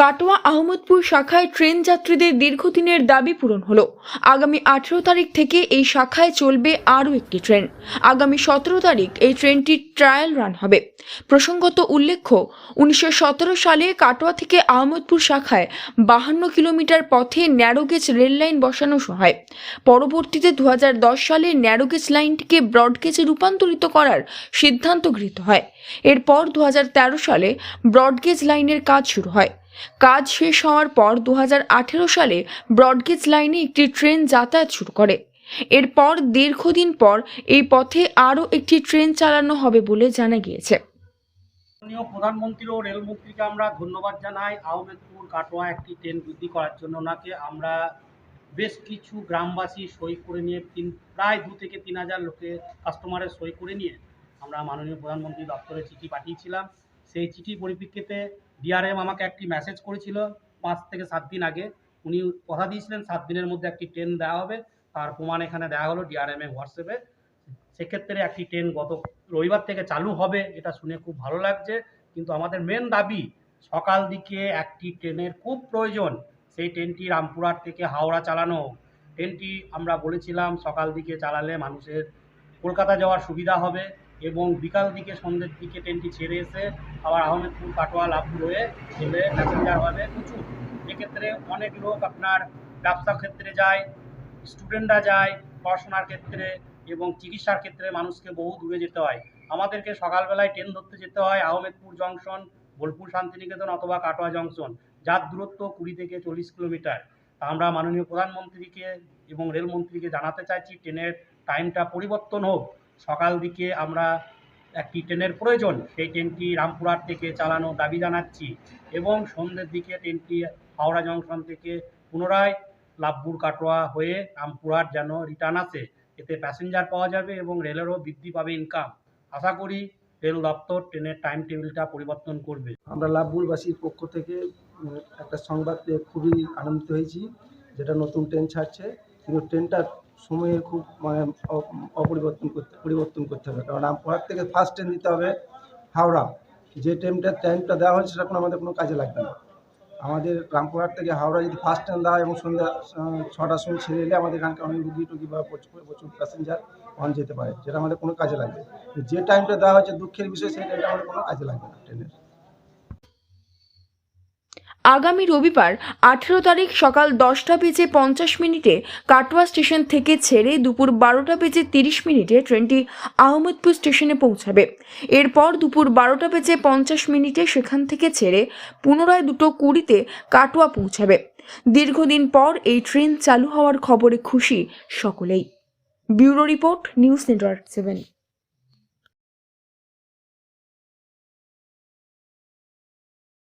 কাটোয়া আহমদপুর শাখায় ট্রেন যাত্রীদের দীর্ঘদিনের দাবি পূরণ হলো। আগামী আঠেরো তারিখ থেকে এই শাখায় চলবে আরও একটি ট্রেন। আগামী সতেরো তারিখ এই ট্রেনটির ট্রায়াল রান হবে। প্রসঙ্গত উল্লেখ্য, উনিশশো সতেরো সালে কাটোয়া থেকে আহমদপুর শাখায় বাহান্ন কিলোমিটার পথে ন্যারোগেজ রেল লাইন বসানো হয়। পরবর্তীতে দু হাজার দশ সালে ন্যারোগেজ লাইনটিকে ব্রডগেজে রূপান্তরিত করার সিদ্ধান্ত গৃহীত হয়। এরপর দু হাজার তেরো সালে ব্রডগেজ লাইনের কাজ শুরু হয়। কাজ শেষ হওয়ার পর দু হাজার আঠেরো সালে ব্রডগেজ লাইনে একটি ট্রেন যাতায়াত শুরু করে। এরপর দীর্ঘদিন পর এই পথে আরও একটি ট্রেন চালানো হবে বলে জানা গিয়েছে। প্রধানমন্ত্রী ও রেলমন্ত্রীকে আমরা ধন্যবাদ জানাই। আহমেদপুর কাটোয়া একটি ট্রেন বৃদ্ধি করার জন্য ওনাকে আমরা বেশ কিছু গ্রামবাসী সই করে নিয়ে তিন, প্রায় দু থেকে তিন হাজার লোকে কাস্টমারের সই করে নিয়ে আমরা মাননীয় প্রধানমন্ত্রী দপ্তরে চিঠি পাঠিয়েছিলাম। সেই চিঠির পরিপ্রেক্ষিতে ডিআরএম আমাকে একটি মেসেজ করেছিল পাঁচ থেকে সাত দিন আগে। উনি কথা দিয়েছিলেন, সাত দিনের মধ্যে একটি ট্রেন দেওয়া হবে। তার প্রমাণ এখানে দেওয়া হলো ডিআরএম হোয়াটসঅ্যাপে সেক্ষেত্রে একটি ট্রেন গত রবিবার থেকে চালু হবে, এটা শুনে খুব ভালো লাগছে। কিন্তু আমাদের মেন দাবি, সকাল দিকে একটি ট্রেনের খুব প্রয়োজন। সেই ট্রেনটি রামপুরহাট থেকে হাওড়া চালানো ট্রেনটি আমরা বলেছিলাম, সকাল দিকে চালালে মানুষের কলকাতা যাওয়ার সুবিধা হবে। এবং বিকাল দিকে সন্ধ্যের দিকে ট্রেনটি ছেড়ে এসে আবার আহমেদপুর কাটোয়া লাভপুর হয়ে চলে প্যাসেঞ্জার হবে প্রচুর। এক্ষেত্রে অনেক লোক আপনার ব্যবসা ক্ষেত্রে যায় স্টুডেন্টরা যায় পড়াশোনার ক্ষেত্রে এবং চিকিৎসার ক্ষেত্রে মানুষকে বহু দূরে যেতে হয়। আমাদেরকে সকালবেলায় ট্রেন ধরতে যেতে হয় আহমেদপুর জংশন, বোলপুর শান্তিনিকেতন অথবা কাটোয়া জংশন। যার দূরত্ব কুড়ি থেকে চল্লিশ কিলোমিটার। আমরা মাননীয় প্রধানমন্ত্রীকে এবং রেলমন্ত্রীকে জানাতে চাইছি, ট্রেনের টাইমটা পরিবর্তন হোক। সকাল দিকে আমরা একটি ট্রেনের প্রয়োজন, সেই ট্রেনটি রামপুরহাট থেকে চালানোর দাবি জানাচ্ছি এবং সন্ধ্যের দিকে ট্রেনটি হাওড়া জংশন থেকে পুনরায় লাভপুর কাটোয়া হয়ে রামপুরহাট যেন রিটার্ন আসে। এতে প্যাসেঞ্জার পাওয়া যাবে এবং রেলেরও বৃদ্ধি পাবে ইনকাম আশা করি রেল দপ্তর ট্রেনের টাইম টেবিলটা পরিবর্তন করবে। আমরা লাভপুরবাসীর পক্ষ থেকে একটা সংবাদ পেয়ে খুবই আনন্দিত হয়েছি, যেটা নতুন ট্রেন ছাড়ছে। কিন্তু ট্রেনটার সময়ে খুব মানে অপরিবর্তন করতে, পরিবর্তন করতে হবে। কারণ রামপুরহাট থেকে ফার্স্ট ট্রেন দিতে হবে হাওড়া। যে ট্রেনটা টাইমটা দেওয়া হয়েছে সেটা আমাদের কোনো কাজে লাগবে না। আমাদের রামপুরহাট থেকে হাওড়া যদি ফার্স্ট ট্রেন দেওয়া হয় এবং সন্ধ্যা ছটার সময় ছেড়ে এলে আমাদের এখানকার অনেক রুগী টুগি বা প্রচুর প্রচুর প্যাসেঞ্জার অন যেতে পারে, যেটা আমাদের কোনো কাজে লাগবে যে টাইমটা দেওয়া হয়েছে দুঃখের বিষয়, সেই টাইমটা আমাদের কোনো কাজে লাগবে না ট্রেনের আগামী রবিবার আঠেরো তারিখ সকাল দশটা বেজে পঞ্চাশ মিনিটে কাটোয়া স্টেশন থেকে ছেড়ে দুপুর বারোটা বেজে তিরিশ মিনিটে ট্রেনটি আহমেদপুর স্টেশনে পৌঁছাবে। এরপর দুপুর বারোটা বেজে পঞ্চাশ মিনিটে সেখান থেকে ছেড়ে পুনরায় দুটো কুড়িতে কাটোয়া পৌঁছাবে। দীর্ঘদিন পর এই ট্রেন চালু হওয়ার খবরে খুশি সকলেই। Bureau report, news network seven.